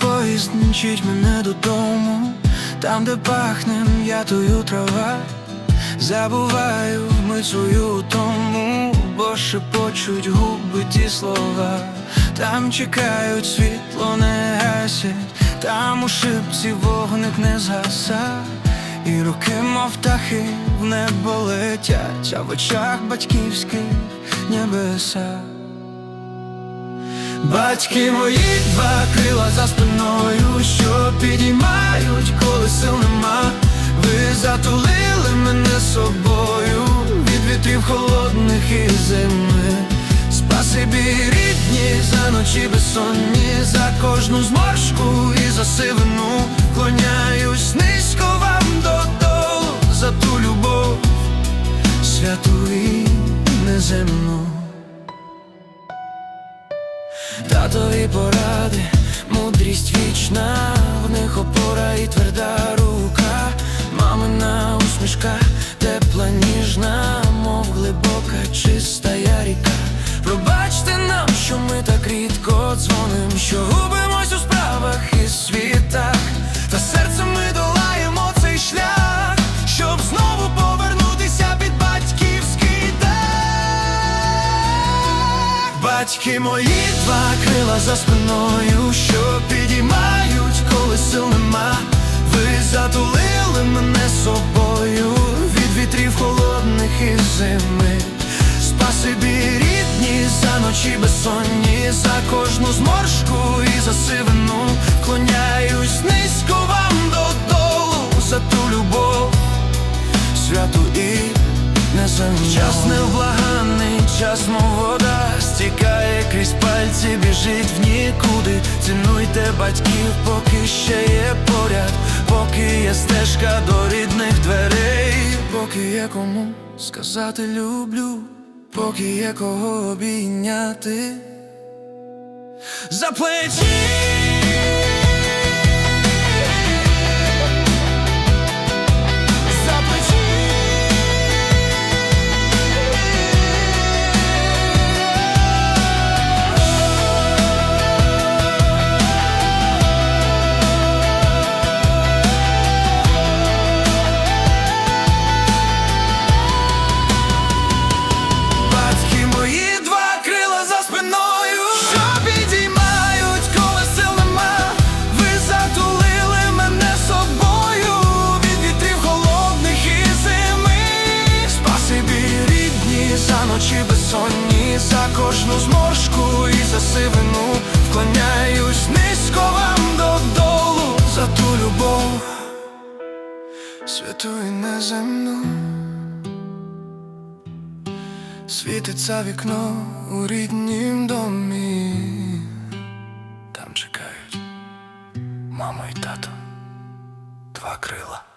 поїзд мчить мене додому, там, де пахне м'ятою трава, забуваю вмить свою тому, бо шепочуть губи ті слова, там чекають, світло не гасять, там у шипці вогник не згаса, і руки, мов птахи, в небо летять, а в очах батьківських небеса. Батьки мої два крила за спиною, що підіймають, коли сил нема. Ви затулили мене собою від вітрів холодних і зими. Спасибі рідні за ночі безсонні, за кожну зморшку і за сивину. Клоняюсь низько вам додолу за ту любов, святу і неземну. Поради, мудрість вічна, в них опора і тверда рука, мамина усмішка, тепла, ніжна, мов глибока, чиста ріка. Пробачте нам, що ми так рідко дзвоним, що Батьки мої два крила за спиною, що підіймають, коли сил нема. Ви затулили мене собою від вітрів холодних і зими. Спасибі рідні за ночі безсонні, за кожну зморшку і за сивину. Вклоняюсь низько вам додолу за ту любов святу і неземну Час невблаганний, час мов крізь біжить в нікуди. Цінуйте батьків, поки ще є поряд. Поки є стежка до рідних дверей. Поки є кому сказати люблю Поки є кого обійняти. За плечі ночі безсонні, за кожну зморшку і за сивину. Вклоняюсь низько вам додолу за ту любов, святу і неземну. Світиться вікно у ріднім домі, там чекають мама і тато, два крила.